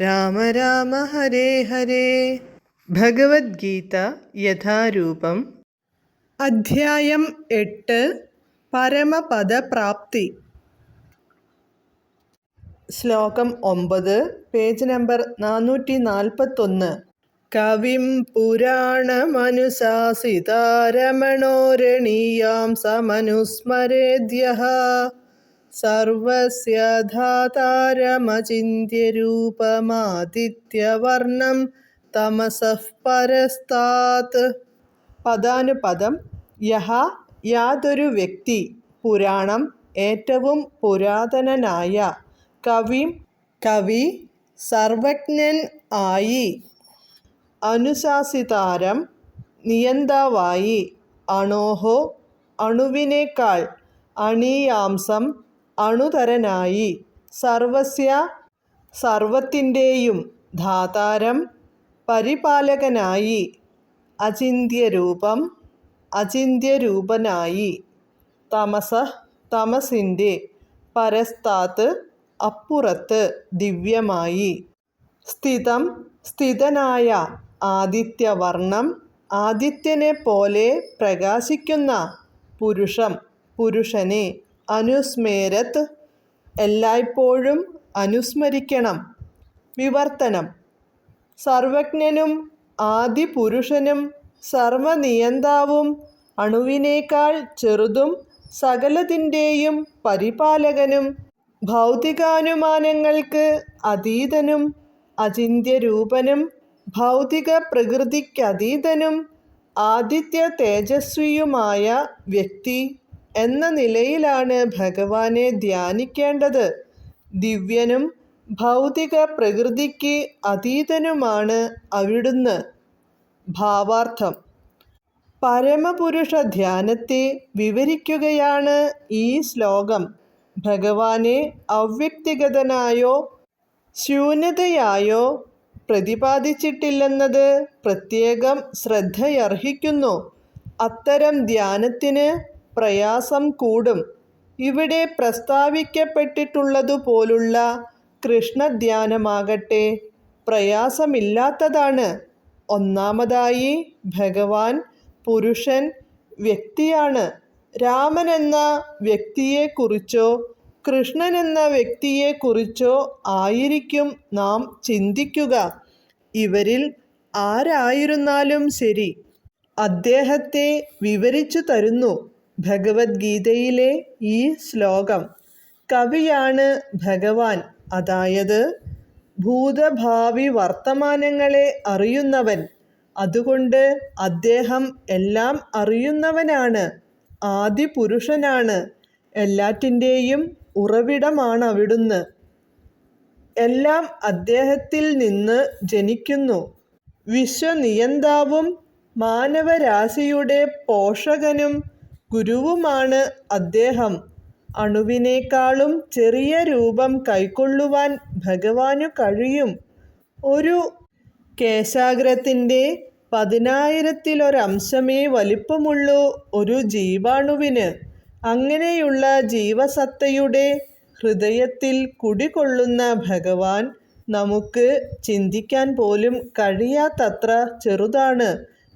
രാമ രാമ ഹരേ ഹരേ. ഭഗവത്ഗീത യഥാരൂപം. അധ്യായം എട്ട്. പരമപദപ്രാപ്തി. ശ്ലോകം ഒമ്പത്. പേജ് നമ്പർ നാനൂറ്റി നാൽപ്പത്തൊന്ന് കവിം പുരാണമനുശാസിതാരമണോരണീയാം സമനുസ്മരേദ്യ സർവസ്യ ധാതാരമചിന്യരൂപമാദിത്യവർണം തമസഃ പരസ്താത്. പദാനുപദം യഹ യാതൊരു വ്യക്തി പുരാണം ഏറ്റവും പുരാതനനായ കവിം കവി സർവജ്ഞൻ ആയി. അനുശാസിതാരം നിയന്താവായി. അണോഹോ അണുവിനേക്കാൾ അണീയാംസം അണുതരനായി. സർവസ്യ സർവത്തിന്റെയും ധാതാരം പരിപാലകനായി. അചിന്ത്യരൂപം അചിന്ത്യരൂപനായി. തമസ തമസിന്റെ പരസ്താത്ത് അപ്പുറത്ത് ദിവ്യമായി. സ്ഥിതം സ്ഥിതനായ ആദിത്യവർണം ആദിത്യനെ പോലെ പ്രകാശിക്കുന്ന പുരുഷം പുരുഷനെ അനുസ്മേരത്ത് എല്ലായ്പ്പോഴും അനുസ്മരിക്കണം. വിവർത്തനം. സർവജ്ഞനും ആദിപുരുഷനും സർവനിയന്താവും അണുവിനേക്കാൾ ചെറുതും സകലതിന്റെയും പരിപാലകനും ഭൗതികാനുമാനങ്ങൾക്ക് അതീതനും അചിന്യരൂപനും ഭൗതിക പ്രകൃതിക്കതീതനും ആദിത്യ തേജസ്വിയുമായ വ്യക്തി. എന്ന നിലയിലാണ് ഭഗവാനെ ധ്യാനിക്കേണ്ടത്. ദിവ്യനും ഭൗതിക പ്രകൃതിക്ക് അതീതനുമാണ് അവിടുന്ന്. ഭാവാർത്ഥം. പരമപുരുഷ ധ്യാനത്തെ വിവരിക്കുകയാണ് ഈ ശ്ലോകം. ഭഗവാനെ അവ്യക്തിഗതനായോ ശൂന്യതയായോ പ്രതിപാദിച്ചിട്ടില്ലെന്നത് പ്രത്യേകം ശ്രദ്ധയർഹിക്കുന്നു. അത്തരം ധ്യാനത്തിന് പ്രയാസം കൂടും. ഇവിടെ പ്രസ്താവിക്കപ്പെട്ടിട്ടുള്ളതുപോലുള്ള കൃഷ്ണധ്യാനമാകട്ടെ പ്രയാസമില്ലാത്തതാണ്. ഒന്നാമതായി ഭഗവാൻ പുരുഷൻ വ്യക്തിയാണ്. രാമൻ എന്ന വ്യക്തിയെക്കുറിച്ചോ കൃഷ്ണൻ എന്ന വ്യക്തിയെക്കുറിച്ചോ ആയിരിക്കും നാം ചിന്തിക്കുക. ഇവരിൽ ആരായിരുന്നാലും ശരി. അദ്ദേഹത്തെ വിവരിച്ചു തരുന്നു. ഭഗവത്ഗീതയിലെ ഈ ശ്ലോകം കവിയാണ് ഭഗവാൻ. അതായത് ഭൂതഭാവി വർത്തമാനങ്ങളെ അറിയുന്നവൻ. അതുകൊണ്ട് അദ്ദേഹം എല്ലാം അറിയുന്നവനാണ്. ആദിപുരുഷനാണ്. എല്ലാറ്റിന്റെയും ഉറവിടമാണ് അവിടുന്ന്. എല്ലാം അദ്ദേഹത്തിൽ നിന്ന് ജനിക്കുന്നു. വിശ്വനിയന്താവും മാനവരാശിയുടെ പോഷകനും ഗുരുവുമാണ് അദ്ദേഹം. അണുവിനേക്കാളും ചെറിയ രൂപം കൈക്കൊള്ളുവാൻ ഭഗവാനു കഴിയും. ഒരു കേശാഗ്രത്തിന്റെ പതിനായിരത്തിലൊരംശമേ വലിപ്പമുള്ളൂ ഒരു ജീവാണുവിന്. അങ്ങനെയുള്ള ജീവസത്തയുടെ ഹൃദയത്തിൽ കുടികൊള്ളുന്ന ഭഗവാൻ നമുക്ക് ചിന്തിക്കാൻ പോലും കഴിയാത്തത്ര ചെറുതാണ്.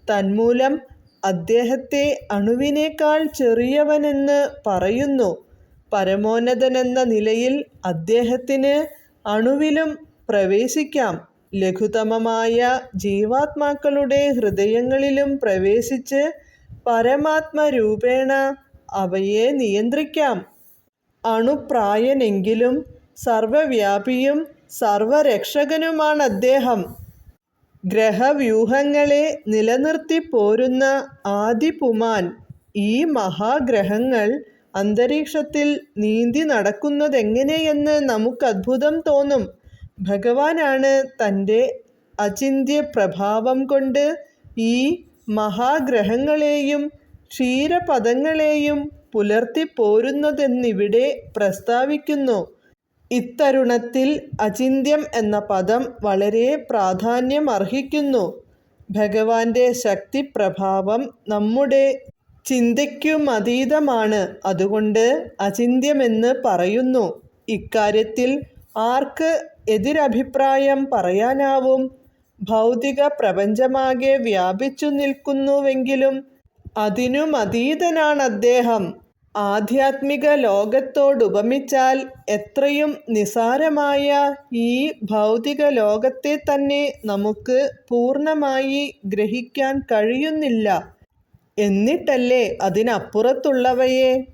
തന്മൂലം അദ്ദേഹത്തെ അണുവിനേക്കാൾ ചെറിയവനെന്ന് പറയുന്നു. പരമോന്നതനെന്ന നിലയിൽ അദ്ദേഹത്തിന് അണുവിലും പ്രവേശിക്കാം. ലഘുതമമായ ജീവാത്മാക്കളുടെ ഹൃദയങ്ങളിലും പ്രവേശിച്ച് പരമാത്മരൂപേണ അവയെ നിയന്ത്രിക്കാം. അണുപ്രായനെങ്കിലും സർവവ്യാപിയും സർവരക്ഷകനുമാണ് അദ്ദേഹം ഗ്രഹവ്യൂഹങ്ങളെ നിലനിർത്തി പോരുന്ന ആദിപുമാൻ ഈ മഹാഗ്രഹങ്ങൾ അന്തരീക്ഷത്തിൽ നീന്തി നടക്കുന്നതെങ്ങനെയെന്ന് നമുക്ക് അത്ഭുതം തോന്നും. ഭഗവാനാണ് തന്റെ അചിന്ത്യ പ്രഭാവം കൊണ്ട് ഈ മഹാഗ്രഹങ്ങളെയും ക്ഷീരപദങ്ങളെയും പുലർത്തിപ്പോരുന്നതെന്നിവിടെ പ്രസ്താവിക്കുന്നു. ഇത്തരുണത്തിൽ അചിന്ത്യം എന്ന പദം വളരെ പ്രാധാന്യം അർഹിക്കുന്നു ഭഗവാന്റെ ശക്തിപ്രഭാവം നമ്മുടെ ചിന്തയ്ക്കുമതീതമാണ്. അതുകൊണ്ട് അചിന്ത്യമെന്ന് പറയുന്നു. ഇക്കാര്യത്തിൽ ആർക്ക് എതിരഭിപ്രായം പറയാനാവും? ഭൗതിക പ്രപഞ്ചമാകെ വ്യാപിച്ചു നിൽക്കുന്നുവെങ്കിലും അതിനുമതീതനാണദ്ദേഹം. ആധ്യാത്മിക ലോകത്തോടുപമിച്ചാൽ എത്രയും നിസാരമായ ഈ ഭൗതിക ലോകത്തെ തന്നെ നമുക്ക് പൂർണമായി ഗ്രഹിക്കാൻ കഴിയുന്നില്ല. എന്നിട്ടല്ലേ അതിനപ്പുറത്തുള്ളവയെ?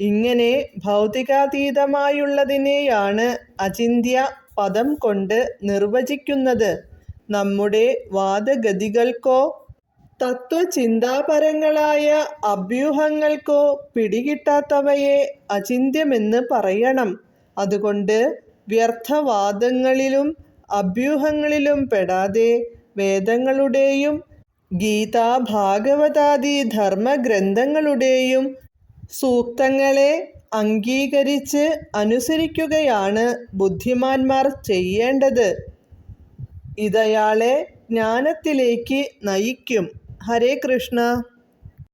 ഇങ്ങനെ ഭൗതികാതീതമായുള്ളതിനെയാണ് അചിന്ത്യ പദം കൊണ്ട് നിർവചിക്കുന്നത്. നമ്മുടെ വാദഗതികൾക്കോ തത്വചിന്താപരങ്ങളായ അഭ്യൂഹങ്ങൾക്കോ പിടികിട്ടാത്തവയെ അചിന്ത്യമെന്ന് പറയണം. അതുകൊണ്ട് വ്യർത്ഥവാദങ്ങളിലും അഭ്യൂഹങ്ങളിലും പെടാതെ വേദങ്ങളുടെയും ഗീതാ ഭാഗവതാദി ധർമ്മഗ്രന്ഥങ്ങളുടെയും സൂക്തങ്ങളെ അംഗീകരിച്ച് അനുസരിക്കുകയാണ് ബുദ്ധിമാന്മാർ ചെയ്യേണ്ടത്. ഇതയാളെ ജ്ഞാനത്തിലേക്ക് നയിക്കും. ഹരേ കൃഷ്ണ